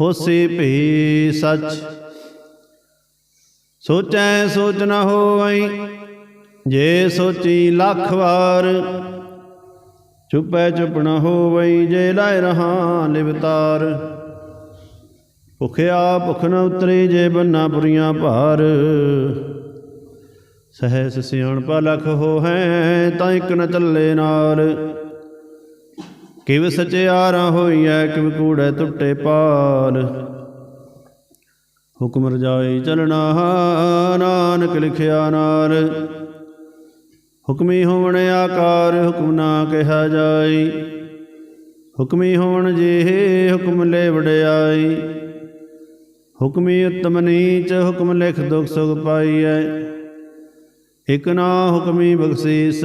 ਹੋਸੀ ਭੀ ਸਚ। ਸੋਚੈ ਸੋਚ ਨ ਹੋਵਈ, ਜੇ ਸੋਚੀ ਲੱਖ ਵਾਰ। ਚੁਪੈ ਚੁਪ ਨ ਹੋਵਈ, ਜੇ ਲਾਇ ਰਹਾ ਲਿਵਤਾਰ ਭੁਖਿਆ ਭੁਖ ਨ ਉਤਰੇ, ਜੇ ਬੰਨਾ ਪੁਰੀਆਂ ਭਾਰ। ਸਹਿਸ ਸਿਆਣਪਾ ਲਖ ਹੋ ਹੈ ਤਾਂ ਇੱਕ ਨ ਚੱਲੇ ਨਾਲ ਕਿਵ ਸਚਿਆਰਾ ਹੋਈਐ, ਕਿਵ ਕੂੜੈ ਟੁੱਟੇ ਪਾਲ। ਹੁਕਮ ਰਜਾਈ ਚਲਣਾ ਨਾਨਕ ਲਿਖਿਆ ਨਾਰ ਹੁਕਮੀ ਹੋਵਣ ਆਕਾਰ, ਹੁਕਮ ਨਾ ਕਿਹਾ ਜਾਈ। ਹੁਕਮੀ ਹੋਣ ਜੇ ਹੁਕਮ ਲੈ ਵਡਿਆਈ ਹੁਕਮੀ ਉਤਮ ਨੀਚ, ਹੁਕਮ ਲਿਖ ਦੁਖ ਸੁਖ ਪਾਈਐ। ਇਕ ਨਾ ਹੁਕਮੀ ਬਖਸ਼ੀਸ।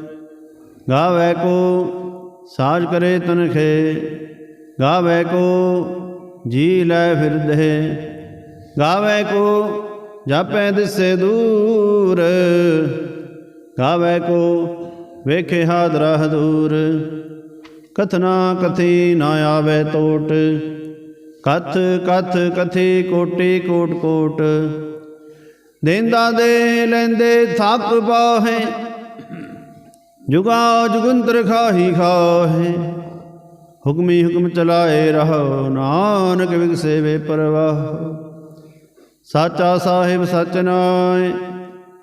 ਗਾਵੇ ਕੋ ਸਾਜ ਕਰੇ ਤਨਖੇ ਗਾਵੇ ਕੋ ਜੀ ਲੈ ਫਿਰਦੇ ਗਾਵੇ ਕੋ ਜਾਪੈ ਦਿਸੇ ਦੂਰ ਗਾਵੇ ਕੋ ਵੇਖੇ ਹਾਦਰਾ ਹਦੂਰ। ਕਥਨਾ ਕਥੀ ਨਾ ਆਵੇ ਟੋਟ ਕਥ ਕਥ ਕਥੀ ਕੋਟੀ ਕੋਟ ਕੋਟ। ਦੇਂਦਾ ਦੇ ਲੈਂਦੇ ਥਾਪ ਪਾਹੇ ਜੁਗਾ ਜੁਗੰਤਰ ਖਾਹੀ ਖਾਹੇ। ਹੁਕਮੀ ਹੁਕਮ ਚਲਾਏ ਰਹੋ, ਨਾਨਕ ਵਿਗਸੇ ਵੇ ਪਰਵਾਹ। ਸਾਚਾ ਸਾਹਿਬ ਸਚ ਨਾਏ,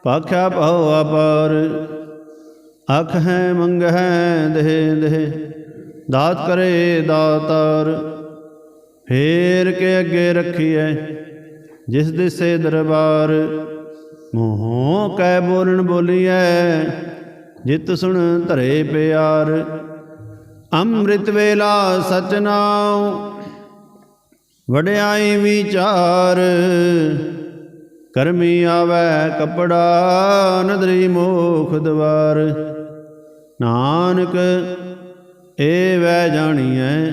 ਪਾਖਿਆ ਭਉ ਅਪਾਰ ਅਖ ਹੈ, ਮੰਗ ਹੈ, ਦੇਹ ਦੇਹ, ਦਾਤ ਕਰੇ ਦਾਤਾਰ। ਫੇਰ ਕੇ ਅੱਗੇ ਰੱਖੀਐ, ਜਿਸ ਦਿਸੇ ਦਰਬਾਰ। ਮੋਹ ਕੈ ਬੋਲਣ ਬੋਲੀਐ ਜਿਤ ਸੁਣ ਧਰੇ ਪਿਆਰ, ਅੰਮ੍ਰਿਤ ਵੇਲਾ ਸਚ ਨਾਉ, ਵਡਿਆਈ ਵਿਚਾਰ। ਕਰਮੀ ਆਵੈ ਕਪੜਾ, ਨਦਰੀ ਮੋਖ ਦਵਾਰ। ਨਾਨਕ ਏ ਵੈ ਜਾਣੀਐ,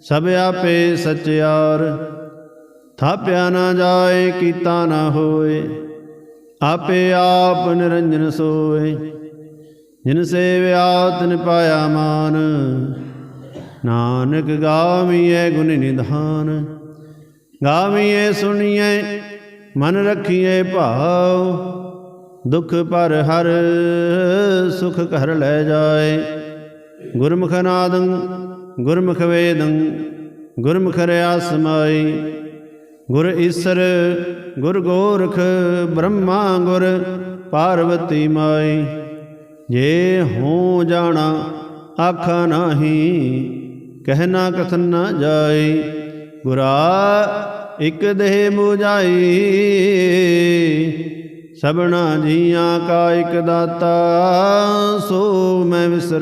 ਸਭ ਆਪੇ ਸਚਿਆਰ। ਥਾਪਿਆ ਨਾ ਜਾਏ, ਕੀਤਾ ਨਾ ਹੋਏ, ਆਪੇ ਆਪ ਨਿਰੰਜਨ ਸੋਏ। ਜਿਨ ਸੇਵਿਆ ਤਿਨ ਪਾਇਆ ਮਾਨ, ਨਾਨਕ ਗਾਵੀਐ ਗੁਣ ਨਿਧਾਨ। ਗਾਵੀਐ ਸੁਣੀਐ, ਮਨ ਰੱਖੀਏ ਭਾਉ, ਦੁਖ ਪਰ ਹਰ ਸੁਖ ਘਰ ਲੈ ਜਾਏ। ਗੁਰਮੁਖ ਨਾਦੰ, ਗੁਰਮੁਖ ਵੇਦੰ, ਗੁਰਮੁਖ ਰਿਆ ਸਮਾਈ ਗੁਰ ਈਸਰ, ਗੁਰ ਗੋਰਖ, ਬ੍ਰਹਮਾ ਗੁਰ, ਪਾਰਵਤੀ ਮਾਈ। ਜੇ ਹੋ ਜਾਣਾ, ਆਖਾ ਨਾਹੀ ਕਹਿਣਾ ਕਥਨ ਨਾ ਜਾਏ, ਗੁਰਾ ਇਕ ਦੇਹ ਮੁਜਾਈ ਸਭਨਾ ਜੀਆਂ ਕਾ ਇਕ ਦਾਤਾ, ਸੋ ਮੈਂ ਵਿਸਰ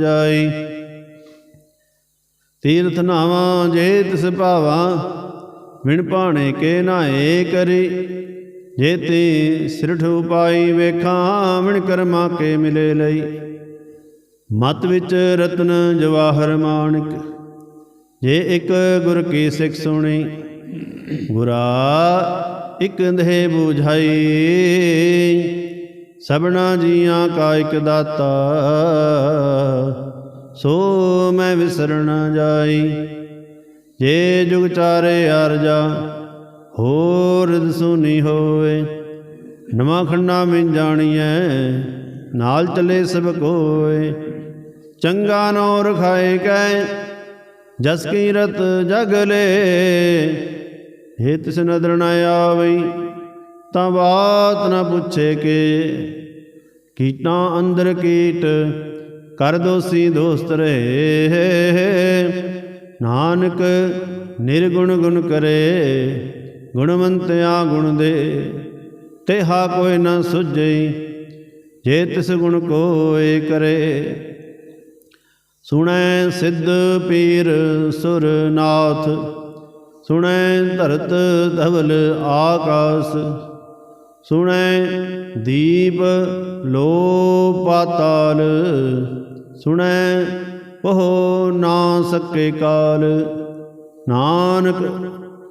ਜਾਈ ਤੀਰਥ ਨਾਵਾ ਜੇ ਤਿਸ ਭਾਵਾ ਵਿਣ ਪਾਣੇ ਕੇ ਨਾਏ ਕਰੀ। ਜੇ ਤੇ ਸਿਰਠ ਉਪਾਈ ਵੇਖਾਂ ਵਿਣ ਕਰਮਾ ਕੇ ਮਿਲੇ ਲਈ। ਮਤ ਵਿੱਚ ਰਤਨ ਜਵਾਹਰ ਮਾਨਕ ਜੇ ਇੱਕ ਗੁਰ ਕੀ ਸਿੱਖ ਸੁਣੀ, ਗੁਰਾ ਇਕ ਦੇਹ 부ਝਾਈ ਸਭਨਾ ਜੀਆਂ ਕਾ ਇਕ ਦਾਤਾ, ਸੋ ਮੈਂ ਵਿਸਰ ਜਾਈ। ਜੇ ਜੁਗ ਚਾਰੇ ਅਰਜਾ ਹੋਰ ਸੁਨੀ ਹੋਏ ਨਵਾਂ ਖੰਡਾ ਮੈਂ ਜਾਣੀਐ, ਨਾਲ ਚਲੇ ਸਭ ਕੋਏ ਚੰਗਾ ਨੋ ਰਖਾਏ ਕੈ, ਜਸ ਕੀ ਜਗ ਲੈ। ਹੇ ਤਿਸ ਨਦਰ ਨ ਆਵਈ, ਤਾਂ ਬਾਤ ਨ ਪੁੱਛੇ ਕੇ। ਕੀਟਾਂ ਅੰਦਰ ਕੀਟ, ਕਰ ਦੋਸੀ ਦੋਸਤ ਰਹੇ। ਨਾਨਕ ਨਿਰਗੁਣ ਗੁਣ ਕਰੇ। ਗੁਣਵੰਤਿਆ ਗੁਣ ਦੇ ਤੇ ਹਾ ਕੋਈ ਨਾ ਸੁਝਈ, ਜੇ ਤਿਸ ਗੁਣ ਕੋਏ ਕਰੇ। ਸੁਣੈ ਸਿੱਧ ਪੀਰ ਸੁਰਨਾਥ ਸੁਣੈ ਧਰਤ ਧਵਲ ਆਕਾਸ, ਸੁਣੈ ਦੀਪ ਲੋ ਪਾਤਾਲ ਸੁਣੈ ਉਹ ਨਾ ਸਕੇ ਕਾਲ। ਨਾਨਕ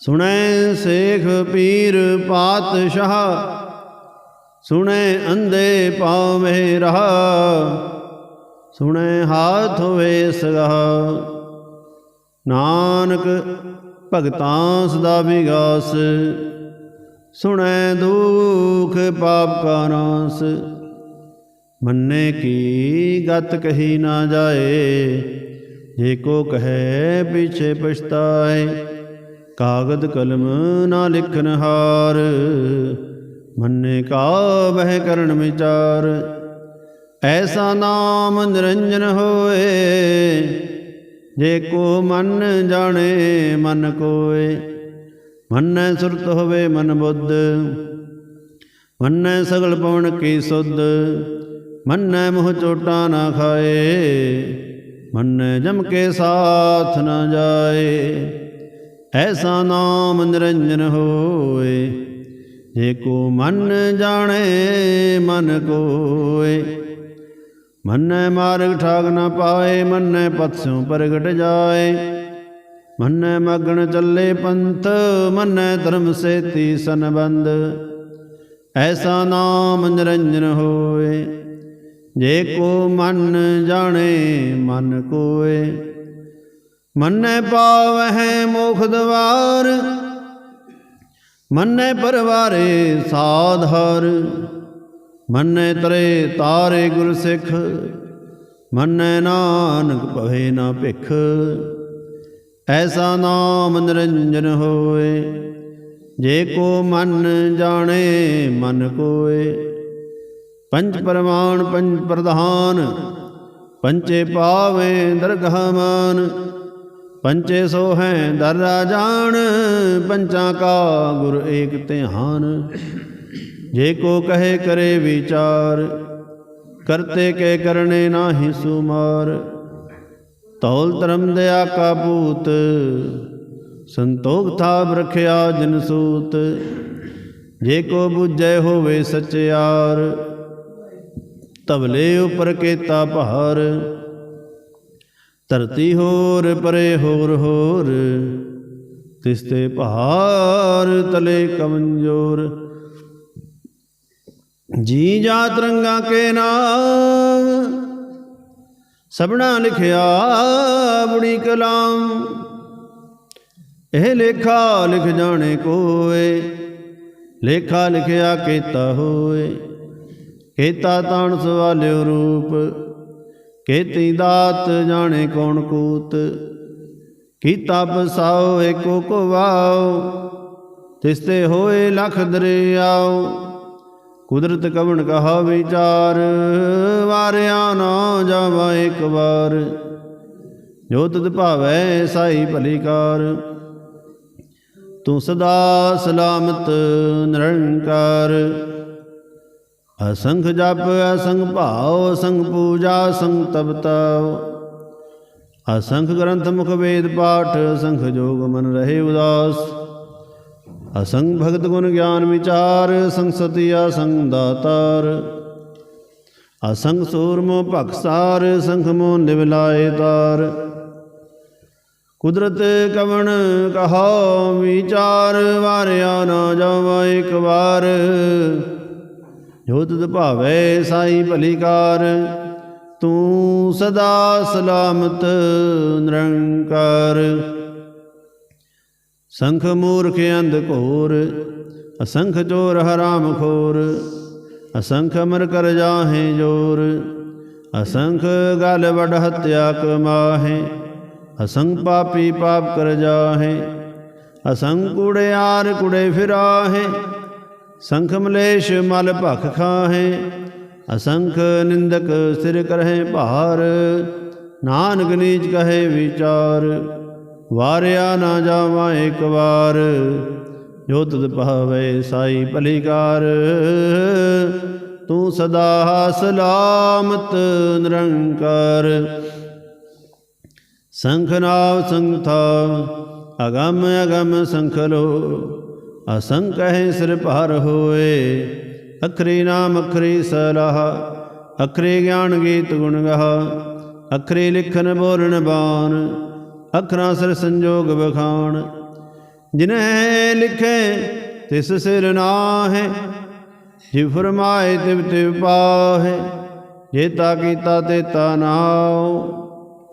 ਸੁਣੈ ਸੇਖ ਪੀਰ ਪਾਤਸ਼ਾਹ, ਸੁਣੈ ਅੰਧੇ ਪਾਵੇਂ ਰਹਾ, ਸੁਣੈ ਹਾਥ ਹੋਵੇ ਸਗਾ ਨਾਨਕ ਭਗਤਾਂ ਸਦਾ ਵਿਗਾਸ, ਸੁਣੈ ਦੁਖ ਪਾਪ ਕਾ ਨਾਸ। ਮੰਨੇ ਕੀ ਗਤ ਕਹੀ ਨਾ ਜਾਏ, ਜੇ ਕੋ ਕਹੈ ਪਿਛੇ ਪਛਤਾਏ ਕਾਗਦ ਕਲਮ ਨਾ ਲਿਖਨ ਹਾਰ, ਮੰਨੇ ਕਾ ਬਹਿ ਕਰਨ ਵਿਚਾਰ। ਐਸਾ ਨਾਮ ਨਿਰੰਜਨ ਹੋਏ, ਜੇ ਕੋ ਮਨ ਜਾਣੇ ਮਨ ਕੋਏ। ਮੰਨੈ ਸੁਰਤ ਹੋਵੇ ਮਨ ਬੁੱਧ, ਮੰਨੈ ਸਗਲ ਪਵਨ ਕੀ ਸੁਧ। ਮੰਨੈ ਮੋਹ ਚੋਟਾ ਨਾ ਖਾਏ, ਮੰਨੈ ਜਮ ਕੇ ਸਾਥ ਨਾ ਜਾਏ। ਐਸਾ ਨਾਮ ਨਿਰੰਜਨ ਹੋਏ, ਜੇ ਕੋ ਮਨ ਜਾਣੇ, ਮਨ ਕੋਏ। ਮੰਨੈ ਮਾਰਗ ਠਾਗ ਨਾ ਪਾਏ, ਮੰਨੈ ਪਥ ਪ੍ਰਗਟ ਜਾਏ। ਮੰਨੈ ਮਗਣ ਚੱਲੇ ਪੰਥ, ਮੰਨੈ ਧਰਮ ਸੇਤੀ ਸੰਬੰਧ। ਐਸਾ ਨਾਮ ਨਿਰੰਜਨ ਹੋਏ, ਜੇ ਕੋ ਮਨ ਜਾਣੇ, ਮਨ ਕੋਏ। ਮੰਨੈ ਪਾਵਹਿ ਮੋਖ ਦਵਾਰ, ਮੰਨੈ ਪਰਵਾਰੇ ਸਾਧਰ ਮੰਨੈ ਤਰੇ ਤਾਰੇ ਗੁਰ ਸਿੱਖ, ਮੰਨੈ ਨਾਨਕ ਭਵੇ ਨਾ ਭਿਖ। ਐਸਾ ਨਾਮ ਨਿਰੰਜਨ ਹੋਏ, ਜੇ ਕੋ ਮਨ ਜਾਣੇ ਮਨ ਕੋਏ। ਪੰਜ ਪਰਮਾਨ, ਪੰਜ ਪ੍ਰਧਾਨ ਪੰਚੇ ਪਾਵੇ ਦਰਗਾਹ ਮਾਨ ਪੰਚੇ ਸੋ ਹੈ ਦਰ ਜਾਣ, ਪੰਚਾਂ ਕਾ ਗੁਰ ਏਕ ਧਿਆਨ। ਜੇ ਕੋ ਕਹੇ ਕਰੇ ਵਿਚਾਰ, ਕਰਤੇ ਕੇ ਕਰਨੇ ਨਾਹੀ ਸੁਮਾਰ। ਤੌਲ ਧਰਮ ਦਇਆ ਕਾ ਭੂਤ, ਸੰਤੋਖ ਥਾਪ ਰਖਿਆ ਜਿਨ ਸੂਤ। ਜੇ ਕੋ ਬੁਝੈ ਹੋਵੇ ਸਚਿਆਰ ਤਬਲੇ ਉਪਰ ਕੇਤਾ ਭਾਰ। ਧਰਤੀ ਹੋਰ, ਪਰੇ ਹੋਰ ਹੋਰ। ਤਿਸ ਤੇ ਭਾਰ ਤਲੇ ਕਮਜੋਰ। ਜੀ ਜਾ ਰੰਗਾ ਕੇ ਨਾਮ ਸਭਨਾ ਲਿਖਿਆ ਬੜੀ ਕਲਾਮ। ਇਹ ਲੇਖਾ ਲਿਖ ਜਾਣੇ ਕੋਏ, ਲੇਖਾ ਲਿਖਿਆ ਕੀਤਾ ਹੋਏ। ਕੀਤਾ ਤਾਣ ਸਵਾਲਿਓ ਰੂਪ ਕੀਤੀ ਦਾਤ ਜਾਣੇ ਕੌਣ ਕੂਤ? ਕੀਤਾ ਬਸਾਓ ਏਕੋ ਕੋ ਤਿਸ ਤੇ ਹੋਏ ਲਖ ਦਰਿਆਓ। ਕੁਦਰਤ ਕਵਣ ਕਹਾ ਵਿਚਾਰ, ਵਾਰਿਆ ਨਾ ਜਾਵਾ ਇੱਕ ਵਾਰ। ਜੋ ਤਦ ਭਾਵੈ ਸਾਈ ਭਲੀਕਾਰ ਤੂੰ ਸਦਾ ਸਲਾਮਤ ਨਿਰੰਕਾਰ। ਅਸੰਖ ਜਪ, ਅਸੰਖ ਭਾਵ, ਅਸੰਖ ਪੂਜਾ, ਅਸੰਖ ਤਪਤਾਵ ਅਸੰਖ ਗ੍ਰੰਥ ਮੁਖ ਵੇਦ ਪਾਠ, ਅਸੰਖ ਜੋਗ ਮਨ ਰਹੇ ਉਦਾਸ। ਅਸੰਖ ਭਗਤ ਗੁਣ ਗਿਆਨ ਵਿਚਾਰ, ਅਸੰਖ ਸਤੀ, ਅਸੰਖ ਦਾਤਾਰ। ਅਸੰਖ ਸੂਰਮੋ ਭਖਸਾਰ ਸੰਖ ਮੋ ਨਿਵਲਾਏ ਤਾਰ। ਕੁਦਰਤ ਕਵਣ ਕਹੋ ਵਿਚਾਰ, ਵਾਰਿਆ ਨਾ ਜਾਵਾ ਇੱਕ ਵਾਰ। ਜੋ ਤੁਧ ਭਾਵੇ ਸਾਈ ਭਲੀਕਾਰ, ਤੂੰ ਸਦਾ ਸਲਾਮਤ ਨਿਰੰਕਾਰ। ਸੰਖ ਮੂਰਖ ਅੰਧ ਘੋਰ, ਅਸੰਖ ਚੋਰ ਹਰਾਮ ਖੋਰ, ਅਸੰਖ ਮਰ ਕਰ ਜਾਹੇ ਜੋਰ, ਅਸੰਖ ਗਲ ਵਡ ਹਤਿਆ ਕਮਾਹੇ ਅਸੰਖ ਪਾਪੀ ਪਾਪ ਕਰ ਜਾਹੇ, ਅਸੰਖ ਕੁੜਿਆਰ ਕੁੜੇ ਫਿਰਾਹੇ ਸੰਖ ਮਲੇਸ਼ ਮਲ ਭਖ ਖਾਹੇ, ਅਸੰਖ ਨਿੰਦਕ ਸਿਰ ਕਰਹਿ ਭਾਰ, ਨਾਨਕ ਨੀਚ ਕਹੇ ਵਿਚਾਰ, ਵਾਰਿਆ ਨਾ ਜਾਵਾਂ ਇੱਕ ਵਾਰ, ਜੋ ਤੁਧ ਭਾਵੇ ਸਾਈ ਭਲੀਕਾਰ। ਤੂੰ ਸਦਾ ਸਲਾਮਤ ਨਿਰੰਕਾਰ। ਸੰਖ ਨਾਵ ਸੰਥਾ, ਅਗਮ ਅਗਮ ਸੰਖ ਲੋ ਅਸੰਖ ਹੈ ਸਿਰ ਭਰ ਹੋਏ। ਅਖਰੀ ਨਾਮ ਅਖਰੀ ਸਲਾਹ, ਅਖਰੀ ਗਿਆਨ ਗੀਤ ਗੁਣ ਗਾਹ, ਅਖਰੀ ਲਿਖਨ ਬੋਲਣ ਬਾਣ, ਅਖਰਾਂ ਸਿਰ ਸੰਜੋਗ ਬਖਾਣ ਜਿਨਹਿ ਲਿਖੇ ਤਿਸ ਸਿਰ ਨਾਹੇ ਜਿ ਫਰਮਾਏ ਤਿਵ ਤਿਵ ਪਾਹੇ। ਜੇਤਾ ਕੀਤਾ ਤੇ ਤਾ ਨਾਉ,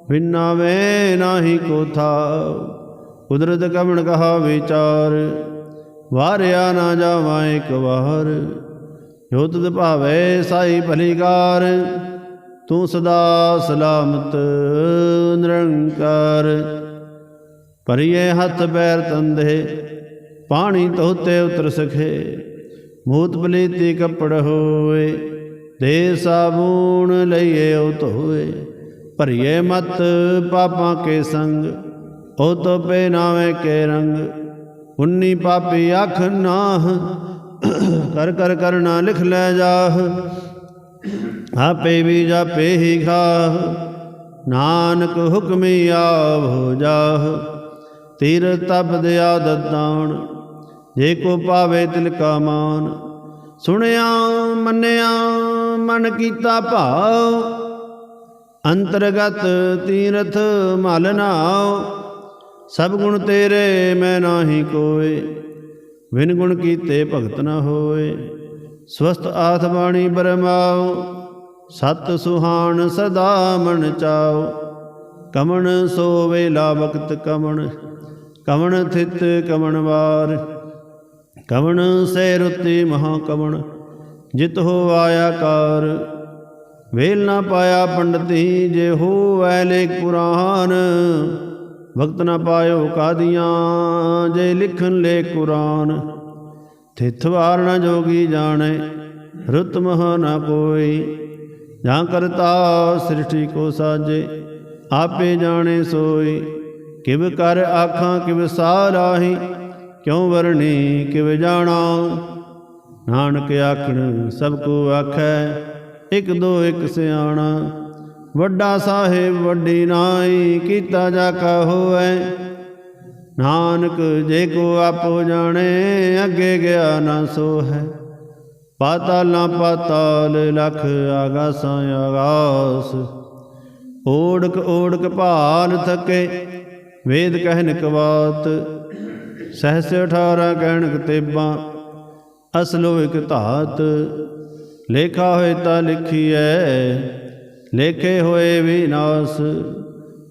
ਬਿਨਾ ਵੇ ਨਾਹੀ ਕੋ ਥਾਉ। ਕੁਦਰਤ ਕਵਣ ਕਹਾ ਵਿਚਾਰ। ਵਾਰਿਆ ਨਾ ਜਾਵਾਂ ਇੱਕ ਵਾਰ। ਜੋ ਤੁਧ ਭਾਵੇ ਸਾਈ ਭਲੀਕਾਰ, ਤੂੰ ਸਦਾ ਸਲਾਮਤ ਨਿਰੰਕਾਰ। ਪਰਿਏ ਹੱਥ ਪੈਰ ਤੰਦੇ, ਪਾਣੀ ਧੋਤੇ ਉਤਰ ਸਖੇ। ਮੂਤ ਪਲੀਤੀ ਕੱਪੜ ਹੋਏ, ਦੇ ਸਾਬੂਣ ਲਈਏ ਉਹ ਧੋਏ। ਭਰੀਏ ਮਤ ਪਾਪਾਂ ਕੇ ਸੰਗ, ਉਹ ਤੋ ਪੇ ਨਾਵੇਂ ਕੇ ਰੰਗ। ਉਨੀ ਪਾਪੀ ਅੱਖ ਨਾਹ। ਕਰ ਕਰ ਕਰਨਾ ਲਿਖ ਲੈ ਜਾਹ। ਆਪੇ ਵੀ ਜਾਪੇ ਹੀ ਖਾ ਨਾਨਕ ਹੁਕਮੀ ਆਵ ਜਾਹ। ਤੀਰ ਤਪ ਆਦਤ ਦਾਣ, ਜੇ ਕੋ ਪਾਵੇ ਤਿਲ ਕਾ ਮਾਨ। ਸੁਣਿਆ, ਮੰਨਿਆ, ਮਨ ਕੀਤਾ ਭਾਵ। ਅੰਤਰਗਤ ਤੀਰਥ ਮਲ ਨਾਉ। ਸਭ ਗੁਣ ਤੇਰੇ ਮੈਂ ਨਾਹੀ ਕੋਏ ਵਿਨ ਗੁਣ ਕੀਤੇ ਭਗਤ ਨਾ ਹੋਏ। ਸਵਸਤ ਆਥ ਬਾਣੀ ਬਰਮਾਉ, ਸਤ ਸੁਹਾਣ ਸਦਾ ਮਨ ਚਾਉ। ਕਮਣ ਸੋ ਵੇਲਾ ਵਕਤ ਕਮਣ ਕਮਣ ਥਿਤ ਕਮਣ ਵਾਰ। ਕਵਣ ਸੇ ਰੁਤੀ ਮਹਾ ਕਮਣ, ਜਿਤ ਹੋ ਆਇਆ ਕਾਰ। ਵੇਲ ਨਾ ਪਾਇਆ ਪੰਡਤੀ, ਜੇ ਹੋਵੈ ਲੇਖ ਪੁਰਾਨ ਵਕਤ ਨਾ ਪਾਇਓ ਕਾਦੀਆਂ, ਜੇ ਲਿਖਣ ਲੈ ਕੁਰਾਨ। ਥਿਤ ਵਾਰ ਨਾ ਜੋਗੀ ਜਾਣੇ, ਰੁਤ ਮਹ ਨ ਕੋਈ ਜਾਂ ਕਰਤਾ ਸ੍ਰਿਸ਼ਟੀ ਕੋ ਸਾਜੇ, ਆਪੇ ਜਾਣੇ ਸੋਈ ਕਿਵ ਕਰ ਆਖਾਂ, ਕਿਵ ਸਾਰਾਹੀ ਕਿਉ ਵਰਣੀ, ਕਿਵ ਜਾਣਾ। ਨਾਨਕ ਆਖਣ, ਸਭ ਕੋ ਆਖੈ, ਇਕ ਦੋ ਇਕ ਸਿਆਣਾ। ਵੱਡਾ ਸਾਹਿਬ ਵੱਡੀ ਨਾਈ ਕੀਤਾ ਜਾ ਕਾ ਹੋਐ ਨਾਨਕ ਜੇ ਕੋ ਆਪੋ ਜਾਣੇ, ਅੱਗੇ ਗਿਆ ਨਾ ਸੋ ਹੈ ਪਾਤਾਲਾਂ ਪਾਤਾਲ ਲਖ ਆਗਾਸਾਂ ਆਗਾਸ। ਓੜਕ ਓੜਕ ਭਾਲ ਥਕੇ, ਵੇਦ ਕਹਿਨ ਕਵਾਤ। ਸਹਸ 18 ਕਹਿਣ ਕਤੇਬਾਂ ਅਸਲੋ ਇਕ ਧਾਤ। ਲੇਖਾ ਹੋਏ ਤਾਂ ਲਿਖੀਐ ਲੇਖੇ ਹੋਏ ਵਿਨਾਸ਼,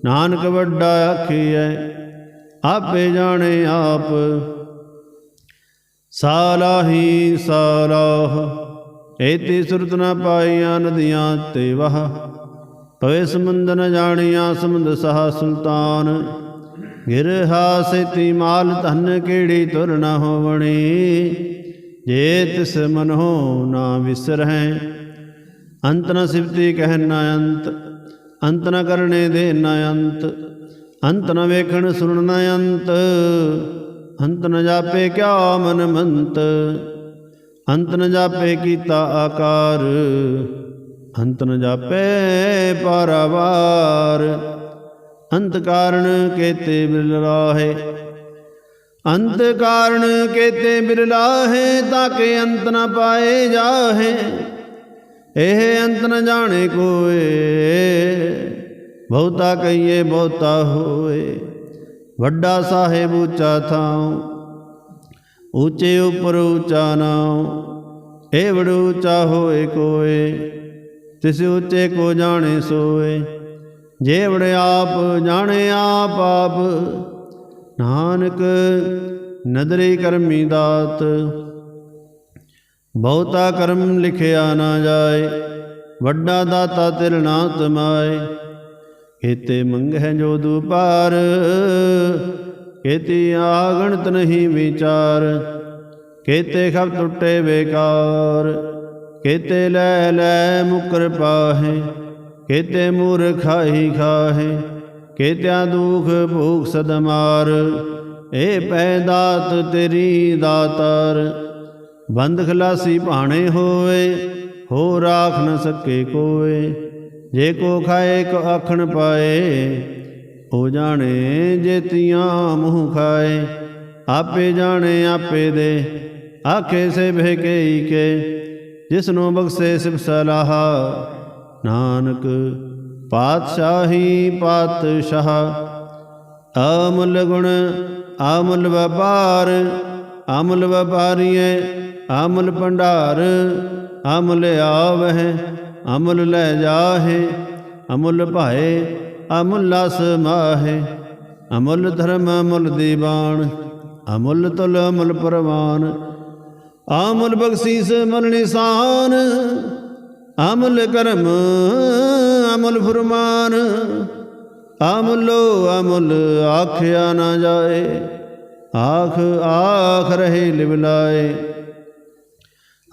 ਨਾਨਕ ਵੱਡਾ ਆਖੀਐ, ਆਪੇ ਜਾਣੇ ਆਪ। ਸਾਲਾਹੀ ਸਾਲਾਹ, ਏਤੀ ਸੁਰਤ ਨ ਪਾਈਆਂ ਨਦੀਆਂ ਤੇ ਵਹ। ਪਵੇ ਸਮੁੰਦ ਨ ਜਾਣੀਆਂ ਸਮੁੰਦ ਸਹਾ ਸੁਲਤਾਨ। ਗਿਰਹਾ ਸੇਤੀ ਮਾਲ ਧਨ ਕਿਹੜੀ ਤੁਰ ਨ ਹੋਵਣੀ, ਜੇ ਤਿਸ ਮਨੋ ਨਾ ਵਿਸਰਹਿ। ਅੰਤ ਨ ਸਿਫਤੀ ਕਹਿ ਨ ਅੰਤ ਅੰਤ ਨ ਕਰਨੇ ਦੇ ਨ ਅੰਤ ਅੰਤ ਨ ਵੇਖਣ ਸੁਣਨ ਨ ਅੰਤ ਅੰਤ ਨ ਜਾਪੇ ਕਿਆ ਮਨ ਮੰਤ, ਅੰਤ ਨ ਜਾਪੇ ਕੀਤਾ ਆਕਾਰ, ਅੰਤ ਨ ਜਾਪੇ ਪਾਰਾਵਾਰ, ਅੰਤ ਕਾਰਣ ਕੇਤੇ ਬਿਰਲ ਰਾਹੇ, ਅੰਤ ਕਾਰਣ ਕੇਤੇ ਬਿਰਲਾ ਹੈ ਤਾਂ ਕਿ ਅੰਤ ਨ ਪਾਏ ਜਾਹੇ। ਇਹ ਅੰਤ ਨ ਜਾਣੇ ਕੋਏ। ਬਹੁਤਾ ਕਹੀਏ, ਬਹੁਤਾ ਹੋਏ। ਵੱਡਾ ਸਾਹਿਬ ਉੱਚਾ ਥਾਉ, ਉੱਚੇ ਉੱਪਰ ਉੱਚਾ ਨਾਉ। ਇਹ ਵਡ ਉੱਚਾ ਹੋਏ ਕੋਏ, ਤਿਸ ਉੱਚੇ ਕੋ ਜਾਣੇ ਸੋਏ। ਜੇ ਵਡ ਆਪ, ਜਾਣੇ ਆਪ ਆਪ। ਨਾਨਕ ਨਦਰੀ ਕਰਮੀ ਦਾਤ ਬਹੁਤਾ ਕਰਮ ਲਿਖਿਆ ਨਾ ਜਾਏ, ਵੱਡਾ ਦਾਤਾ ਤਿਲ ਨਾ ਤਮਾਏ। ਕੇਤੇ ਮੰਗਹਿ ਜੋ ਦੁਪਾਰ ਕੇਤੀ ਆਗਣਤ ਨਹੀਂ ਵਿਚਾਰ। ਕੇਤੇ ਖਬ ਟੁੱਟੇ ਬੇਕਾਰ ਕੇਤੇ ਲੈ ਲੈ ਮੁਕਰ ਪਾਹੇ। ਕੇਤੇ ਮੂਰਖਾਈ ਖਾਹੇ ਕੇਤਿਆ ਦੁਖ ਭੂਖ ਸਦਮਾਰ। ਏ ਪੈ ਦਾਤ ਤੇਰੀ ਦਾਤਾਰ। ਬੰਦ ਖਲਾਸੀ ਭਾਣੇ ਹੋਏ ਹੋ ਰਾਖ ਨ ਸਕੇ ਕੋਏ। ਜੇ ਕੋ ਖਾਏ ਕੋ ਆਖਣ ਪਾਏ, ਹੋ ਜਾਣੇ ਜੇ ਤੀਆਂ ਮੂੰਹ ਖਾਏ। ਆਪੇ ਜਾਣੇ, ਆਪੇ ਦੇ, ਆਖੇ ਸੇ ਭੇਕਈ ਕੇ ਜਿਸਨੂੰ ਬਖਸ਼ੇ ਸਿਫ ਸਲਾਹ, ਨਾਨਕ ਪਾਤਸ਼ਾਹੀ ਪਾਤਸ਼ਾਹ। ਅਮਲ ਗੁਣ ਅਮਲ ਵਪਾਰ ਅਮਲ ਵਪਾਰੀਏ ਅਮੁੱਲ ਭੰਡਾਰ, ਅਮੁੱਲ ਆਵਹਿ, ਅਮੁੱਲ ਲੈ ਜਾਹੇ, ਅਮੁੱਲ ਭਾਏ, ਅਮੁੱਲ ਲਸ ਮਾਹੇ। ਅਮੁੱਲ ਧਰਮ, ਅਮੁੱਲ ਦੀਵਾਨ, ਅਮੁੱਲ ਤੁਲ, ਅਮੁੱਲ ਪਰਵਾਨ। ਅਮੁੱਲ ਬਖਸ਼ੀਸ ਅਮੁੱਲ ਨਿਸ਼ਾਨ। ਅਮੁੱਲ ਕਰਮ, ਅਮੁੱਲ ਫਰਮਾਨ। ਅਮੁੱਲੋ ਅਮੁੱਲ ਆਖਿਆ ਨਾ ਜਾਏ। ਆਖ ਆਖ ਰਹੇ ਲਿਵਲਾਏ।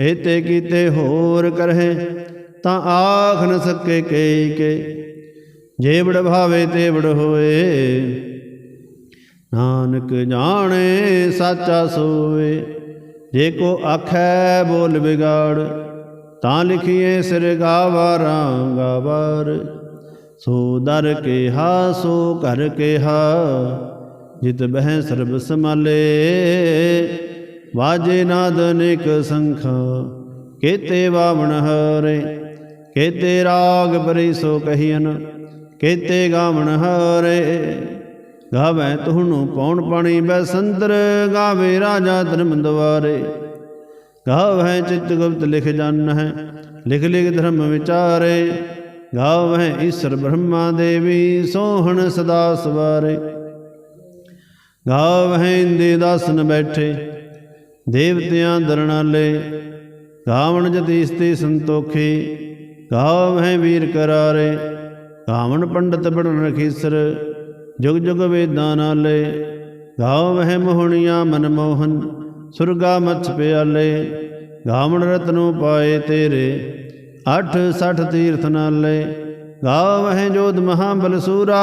ਏਤੇ ਕੀਤੇ ਹੋਰ ਕਰਹਿ, ਤਾਂ ਆਖ ਨ ਸਕੇ ਕੇ ਕੇ ਜੇਵੜ ਭਾਵੇ ਤੇ ਤੇਵੜ ਹੋਏ, ਨਾਨਕ ਜਾਣੇ ਸਾਚਾ ਸੋਏ। ਜੇ ਕੋ ਆਖੈ ਬੋਲ ਵਿਗਾੜ, ਤਾਂ ਲਿਖੀਏ ਸਿਰ ਗਾਵਾਰਾਂ ਗਾਵਾਰ। ਸੋ ਦਰ ਕੇ ਸੋ ਘਰ ਕੇ ਹਾ ਜਿਤ ਬਹਿ ਸਰਬ ਸਮਾਲੇ ਵਾਜੇ ਨਾਦ ਅਨੇਕ ਸੰਖ, ਕੇਤੇ ਵਾਵਣ ਹਰੇ, ਕੇਤੇ ਰਾਗ ਪਰੀ ਸੋ ਕਹੀਨ ਕੇਤੇ ਗਾਵਣ ਹਰੇ। ਗਾਵੇ ਤੁਹਨੂੰ ਪੌਣ ਪਾਣੀ ਬੈਸੰਦਰ ਗਾਵੇ ਰਾਜਾ ਧਰਮ ਦਵਾਰੇ ਗਾਵੇ ਚਿਤ ਗੁਪਤ ਲਿਖ ਜਨ ਹੈ, ਲਿਖ ਲਿਖ ਧਰਮ ਵਿਚਾਰੇ। ਗਾਵੇ ਈਸ਼ਰ ਬ੍ਰਹਮਾ ਦੇਵੀ, ਸੋਹਣ ਸਦਾ ਸਵਾਰੇ। ਗਾਵੇ ਇੰਦੇ ਦਾਸਨ ਬੈਠੇ ਦੇਵਤਿਆਂ ਦਰਣਾਲੇ ਗਾਵਣ ਸੰਤੋਖੀ ਸੰਤੋਖੇ ਗਾਵਹਿ ਵੀਰ ਕਰਾਰੇ ਕਾਵਣ ਪੰਡਤ ਬੜਨ ਰਖੀਸਰ, ਜੁਗ ਜੁਗ ਵੇਦਾਂ ਨਾਲੇ ਗਾਵਹਿ ਮੋਹਣੀਆਂ ਮਨ ਮੋਹਨ, ਸੁਰਗਾ ਮਛ ਪਿਆਲੇ ਗਾਵਣ ਰਤਨੋ ਪਾਏ ਤੇਰੇ, ਅਠ ਸਠ ਤੀਰਥ ਨਾਲੇ ਗਾਵਹਿ ਜੋਧ ਮਹਾਬਲ ਸੂਰਾ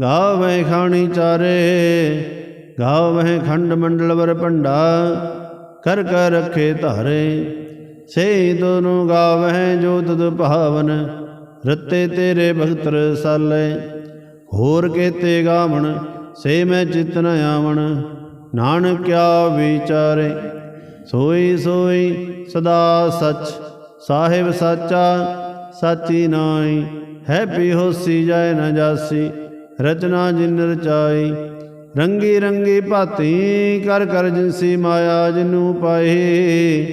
ਗਾਵਹਿ ਖਾਣੀ ਚਾਰੇ ਗਾਵਹਿ ਖੰਡ ਮੰਡਲ ਵਰ ਭੰਡਾ, ਕਰ ਕਰ ਰਖੇ ਧਾਰੇ। ਸੇ ਦੋਨੋਂ ਗਾਵਹਿ ਜੋ ਤਦ ਭਾਵਨ, ਰਤੇ ਤੇਰੇ ਭਗਤ ਰਸਾਲੇ ਹੋਰ ਕੇਤੇ ਗਾਵਣ, ਸੇ ਮੈਂ ਚਿਤ ਨ ਆਵਣ ਨਾਨਕ ਕਿਆ ਵਿਚਾਰੇ। ਸੋਈ ਸੋਈ ਸਦਾ ਸਚ, ਸਾਹਿਬ ਸਾਚਾ, ਸਾਚੀ ਨਾਈ ਹੈ ਪੀ ਹੋਸੀ ਜਾਏ ਨ ਜਾਸੀ, ਰਚਨਾ ਜਿਨ ਰਚਾਈ। ਰੰਗੀ ਰੰਗੀ ਭਾਤੀ ਕਰ ਕਰ ਜਿਨਸੀ ਮਾਇਆ ਜਿਨੂ ਪਾਏ।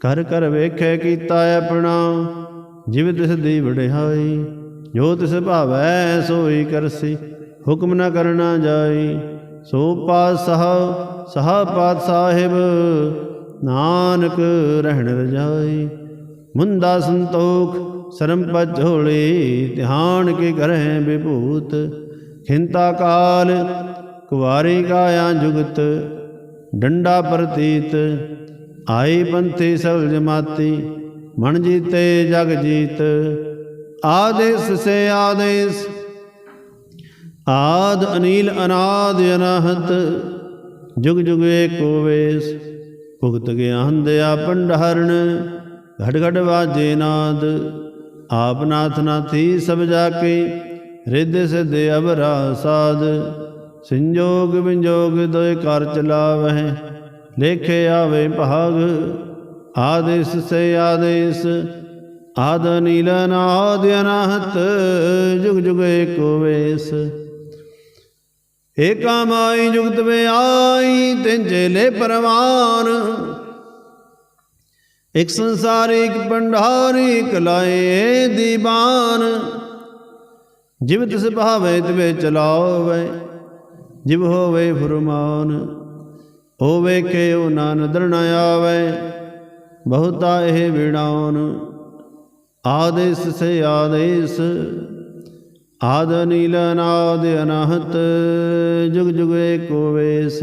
ਕਰ ਕਰ ਵੇਖੇ ਕੀਤਾ ਆਪਣਾ, ਜਿਵ ਤਿਸ ਦੀ ਵਡਿਆਈ, ਜੋ ਤਿਸ ਭਾਵੈ ਸੋਈ ਕਰਸੀ, ਹੁਕਮ ਨ ਕਰਨਾ ਜਾਈ। ਸੋ ਪਾਤਸ਼ਾਹ, ਸਹਾ ਪਾਤ ਸਾਹਿਬ ਨਾਨਕ ਰਹਿਣ ਰਜਾਈ। ਮੁੰਦਾ ਸੰਤੋਖ, ਸਰਮ ਪਝੋਲੇ ਧਿਆਨ ਕੇ ਕਰਹਿ ਵਿਭੂਤ, ਖਿੰਤਾ ਕਾਲ ਕੁਵਾਰੀ ਕਾਇਆ ਜੁਗਤ, ਡੰਡਾ ਪ੍ਰਤੀਤ, ਆਈ ਪੰਥੀ ਸਭ ਜਮਾਤੀ ਮਨ ਜੀਤੇ ਜਗ ਜੀਤ, ਆਦੇਸ ਸੇ ਆਦੇਸ। ਆਦ ਅਨੀਲ ਅਨਾਦ ਅਨਾਹਤ, ਜੁਗ ਜੁਗ ਏਕੋ ਵੇਸ ਭੁਗਤ ਗਿਆਨ ਦਿਆ ਪੰਡਹਰਨ ਘਟ ਘਟ ਵਾਜੇ ਨਾਦ। ਆਪ ਨਾਥ ਨਾਥੀ ਸਭ ਜਾ ਕੇ ਰਿੱਧ ਸਿਧ ਅਵਰਾ ਸਾਧ ਸੰਜੋਗ ਵਿੰਜੋਗ ਦੋਇ ਕਰ ਚਲਾਵਹਿ ਲੇਖੇ ਆਵੇ ਭਾਗ, ਆਦੇਸ ਸੇ ਆਦੇਸ, ਆਦ ਨੀਲ ਨਾਦ ਅਨਾਹਤ, ਜੁਗ ਜੁਗ ਏਕੋ ਵੇਸ। ਏਕਾ ਮਾਈ ਜੁਗਤ ਵੇ ਆਈ, ਤਿਨ ਚੇਲੇ ਪਰਵਾਨ। ਇਕ ਸੰਸਾਰੀ, ਇਕ ਪੰਡਾਰੀ ਇਕ ਦੀਵਾਨ ਜਿਵ ਤਿਸ ਭਾਵੇ ਤਿਵੇ ਚਲਾਵੇ ਜਿਵ ਹੋਵੇ ਫਰਮਾਨ ਉਹ ਵੇਖੇ ਉਹ ਨਾ ਨਦਰ ਨ ਆਵੇ, ਬਹੁਤਾ ਇਹ ਵਿਣਾਉਨ ਆਦੇਸ ਸੇ ਆਦੇਸ ਆਦ ਨੀਲ ਨਾਦ ਅਨਹਤ, ਜੁਗ ਜੁਗ ਏਕੋ ਵੇਸ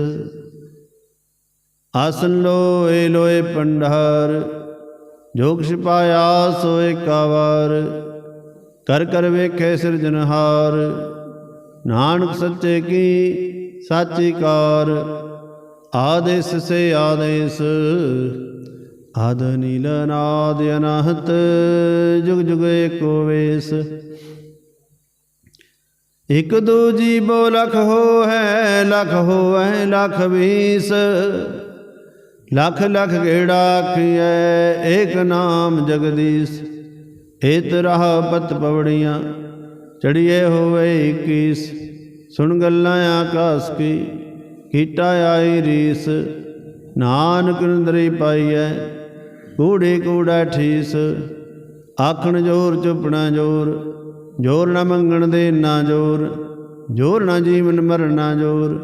ਆਸਨ ਲੋਏ ਲੋਏ ਪੰਡਾਰ ਜੋਗ ਛਿਪਾਇਆ ਸੋ ਏਕਾ ਕਰ ਕਰ ਵੇਖੇ ਸਿਰਜਨਹਾਰ ਨਾਨਕ ਸੱਚੇ ਕੀ ਸਾਚੀ ਕਾਰ, ਆਦੇਸ ਸੇ ਆਦੇਸ ਆਦ ਨੀਲ ਨਾਦ ਅਨਹਤ, ਜੁਗ ਜੁਗ ਏਕੋ ਵੇਸ। ਇਕ ਦੂਜੀ ਬੋ ਲਖ ਹੋ ਹੈ ਲਖ ਹੋਐ ਲਖ ਵੀਸ। ਲਖ ਲਖ ਗੇੜਾ ਆਖੀਐ, ਏਕ ਨਾਮ ਜਗਦੀਸ਼। ਏਤ ਰਹ ਪਤ ਪਵੜੀਆਂ ਚੜੀਏ ਹੋਵੇ 21 ਸੁਣ ਗੱਲਾਂ ਆਕਾਸ ਕੀ ਕੀਟਾ ਆਈ ਰੀਸ, ਨਾਨਕ ਨੰਦਰੀ ਪਾਈਐ ਕੂੜੇ ਕੂੜਾ ਠੀਸ, ਆਖਣ ਜੋਰ ਚੁਪਣਾ ਜੋਰ ਜੋਰ ਨਾ ਮੰਗਣ ਦੇ ਨਾ ਜੋਰ ਜੋਰ ਨਾ ਜੀਵਨ ਮਰਨਾ ਜੋਰ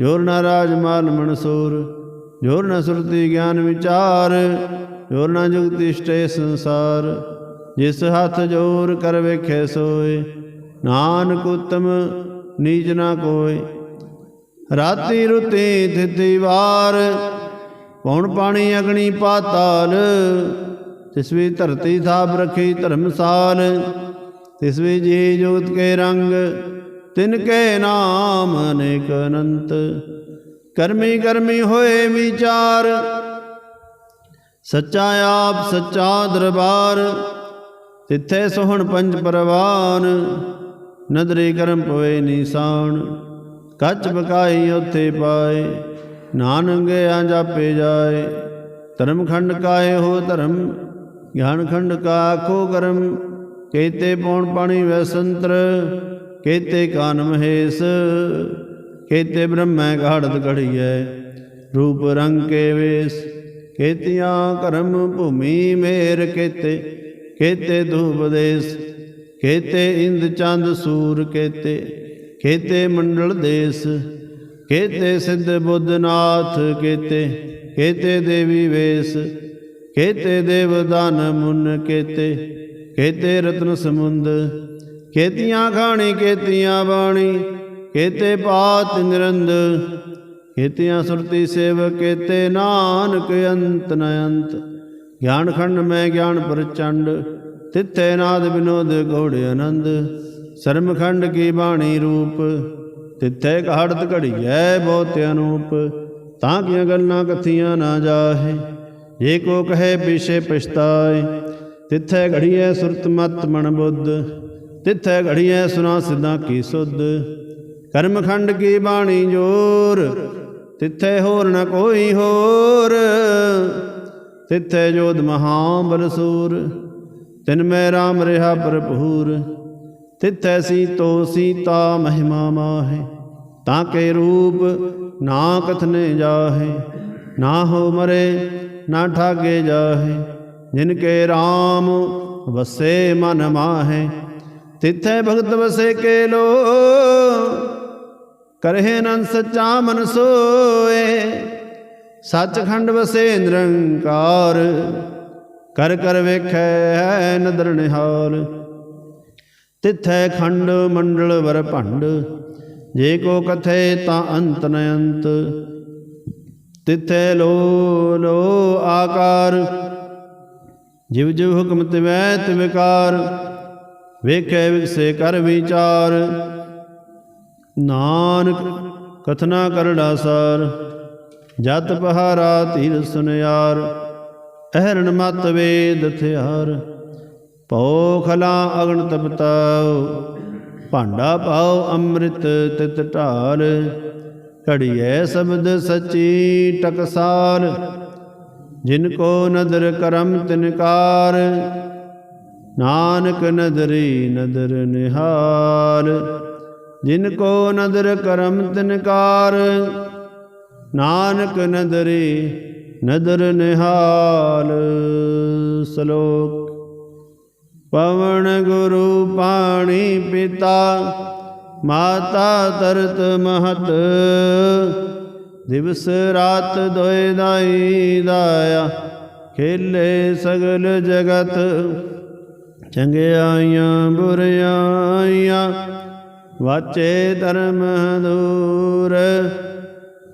ਜੋਰ ਨਾ ਰਾਜ ਮਾਲ ਮਨਸੂਰ, ਜੋਰ ਨਾ ਸੁਰਤੀ ਗਿਆਨ ਵਿਚਾਰ, ਜੋਰ ਨਾ ਜੁਗਤਿ ਸਟੇ ਸੰਸਾਰ, ਜਿਸ ਹੱਥ ਜੋਰ ਕਰ ਵੇਖੇ ਸੋਏ, ਨਾਨਕ ਉਤਮ ਨੀਚ ਨਾ ਕੋਏ। ਰਾਤੀ ਰੁਤੀ ਥਿਤੀ ਵਾਰ, ਪੌਣ ਪਾਣੀ ਅਗਣੀ ਪਾਤਾਲ, ਤਿਸ ਵੀ ਧਰਤੀ ਥਾਪ ਰਖੀ ਧਰਮਸਾਲ, ਤਿਸ ਵੀ ਜੀ ਜੋਤ ਕੇ ਰੰਗ, ਤਿਨ ਕੇ ਨਾਮ ਅਨੇਕ ਅਨੰਤ। ਕਰਮੀ ਕਰਮੀ ਹੋਏ ਵਿਚਾਰ, ਸੱਚਾ ਆਪ ਸੱਚਾ ਦਰਬਾਰ, ਤਿੱਥੇ ਸੋਹਣ ਪੰਜ ਪਰਵਾਨ। ਨਦਰੀ ਕਰਮ ਪਵੇ ਨੀਸਾਨ, ਕੱਚ ਬਕਾਈ ਉਥੇ ਪਾਏ ਨਾਨਕ ਆ ਜਾਪੇ ਜਾਏ। ਧਰਮ ਖੰਡ ਕਾਏ ਹੋ ਧਰਮ, ਗਿਆਨ ਖੰਡ ਕਾ ਆਖੋ ਕਰਮ। ਕੇਤੇ ਪੌਣ ਪਾਣੀ ਵੈਸੰਤਰ ਕੇਤੇ ਕਾਨ ਮਹੇਸ਼। ਕੇਤੇ ਬ੍ਰਹਮੈ ਘਾੜਤ ਘੜੀਐ, ਰੂਪ ਰੰਗ ਕੇ ਵੇਸ। ਕੇਤੀਆਂ ਕਰਮ ਭੂਮੀ ਮੇਰ ਕੇਤੇ ਕੇਤੇ ਧੂਪ ਦੇਸ। ਕੇਤੇ ਇੰਦ ਚੰਦ ਸੂਰ ਕੇਤੇ ਕੇਤੇ ਮੰਡਲ ਦੇਸ, ਕੇਤੇ ਸਿੱਧ ਬੁੱਧਨਾਥ ਕੇਤੇ ਕੇਤੇ ਦੇਵੀ ਵੇਸ, ਕੇਤੇ ਦੇਵਦਾਨ ਮੁਨ ਕੇਤੇ ਕੇਤੇ ਰਤਨ ਸਮੁੰਦ, ਕੇਤੀਆਂ ਖਾਣੀ, ਕੇਤੀਆਂ ਬਾਣੀ, ਕੇਤੇ ਪਾਤ ਨਿਰੰਦ, ਕੇਤੀਆਂ ਸੁਰਤੀ ਸੇਵ ਕੇਤੇ ਨਾਨਕ ਅੰਤ ਨ ਅੰਤ, ਗਿਆਨ ਖੰਡ ਮੈਂ ਗਿਆਨ ਪ੍ਰਚੰਡ ਤਿੱਥੇ ਨਾਦ ਬਿਨੋਦ ਗੌੜ ਆਨੰਦ ਸਰਮਖੰਡ ਕੀ ਬਾਣੀ ਰੂਪ। ਤਿੱਥੇ ਘੜਤ ਘੜੀਐ ਬਹੁਤ ਅਨੂਪ, ਤਾਂ ਕੀਆਂ ਗੱਲਾਂ ਕਥੀਆਂ ਨਾ ਜਾਹੇ? ਜੇ ਕੋ ਕਹੇ ਪਿਛੇ ਪਛਤਾਏ, ਤਿੱਥੇ ਘੜੀਐ ਸੁਰਤ ਮਤ ਮਨ ਬੁੱਧ। ਤਿੱਥੇ ਘੜੀਐ ਸੁਨਾ ਸਿੱਧਾ ਕੀ ਸੁਧ। ਕਰਮ ਕੀ ਬਾਣੀ ਜੋਰ, ਤਿੱਥੇ ਹੋਰ ਨ ਕੋਈ ਹੋਰ। ਤਿੱਥੇ ਜੋਧ ਮਹਾ ਬਲਸੂਰ ਤਿਨ ਮੈਂ RAM ਰਹਾ ਭਰਪੂਰ, ਤਿੱਥੈ ਸੀਤੋ ਸੀਤਾ ਮਹਿਮਾ ਮਾਹੇ, ਤਾਂ ਕੇ ਰੂਪ ਨਾ ਕਥਨੇ ਜਾਹੇ, ਨਾ ਹੋ ਮਰੇ, ਨਾ ਠਾਗੇ ਜਾਹੇ, ਜਿਨ ਕੇ RAM ਵਸੇ ਮਨ ਮਾਹੇ, ਤਿਥੈ ਭਗਤ ਵਸੇ ਕੇ ਲੋ ਕਰਹਿ ਨਨ ਸੱਚਾ ਮਨ ਸੋਏ, ਸੱਚਖੰਡ ਵਸੇ ਨਿਰੰਕਾਰ। ਕਰ ਕਰ ਵੇਖੈ ਹੈ ਨਦਰ ਨਿਹਾਲ। ਤਿਥੈ ਖੰਡ ਮੰਡਲ ਵਰ ਭੰਡ, ਜੇ ਕੋ ਕਥੈ ਤਾਂ ਅੰਤ ਨ ਅੰਤ। ਤਿਥੈ ਲੋ ਲੋ ਆਕਾਰ, ਜਿਵ ਜਿਵ ਹੁਕਮ ਤਿਵੈ ਤਿਵਕਾਰ ਵੇਖੈ ਵਿਗਸੇ ਕਰ ਵਿਚਾਰ। ਨਾਨਕ ਕਥਨਾ ਕਰੜਾ ਸਾਰ, ਜਤ ਪਹਾਰਾ ਧੀਰ ਸੁਨਿਆਰ। ਅਹਰਣ ਮਤ ਵੇਦ ਥਿਆਰ ਭਉ ਖਲਾ ਅਗਣ ਤਪਤਾਉ ਭਾਂਡਾ ਪਾਉ ਅੰਮ੍ਰਿਤ ਤਿਤ ਢਾਲ, ਘੜੀਐ ਸ਼ਬਦ ਸਚੀ ਟਕਸਾਲ, ਜਿਨ ਕੋ ਨਦਰ ਕਰਮ ਤਿਨਕਾਰ ਨਾਨਕ ਨਦਰੀ ਨਦਰ ਨਿਹਾਲ, ਜਿਨ ਕੋ ਨਦਰ ਕਰਮ ਤਿਨਕਾਰ ਨਾਨਕ ਨਦਰੀ ਨਦਰ ਨਿਹਾਲ ਸ਼ਲੋਕ। ਪਵਨ ਗੁਰੂ ਪਾਣੀ ਪਿਤਾ, ਮਾਤਾ ਤਰਤ ਮਹਤ। ਦਿਵਸ ਰਾਤ ਦੋਇ ਦਾਈ ਦਾਇਆ, ਖੇਲੇ ਸਗਲ ਜਗਤ। ਚੰਗਿਆਈਆਂ ਬੁਰਿਆਈਆਂ, ਵਾਚੇ ਧਰਮ ਦੂਰ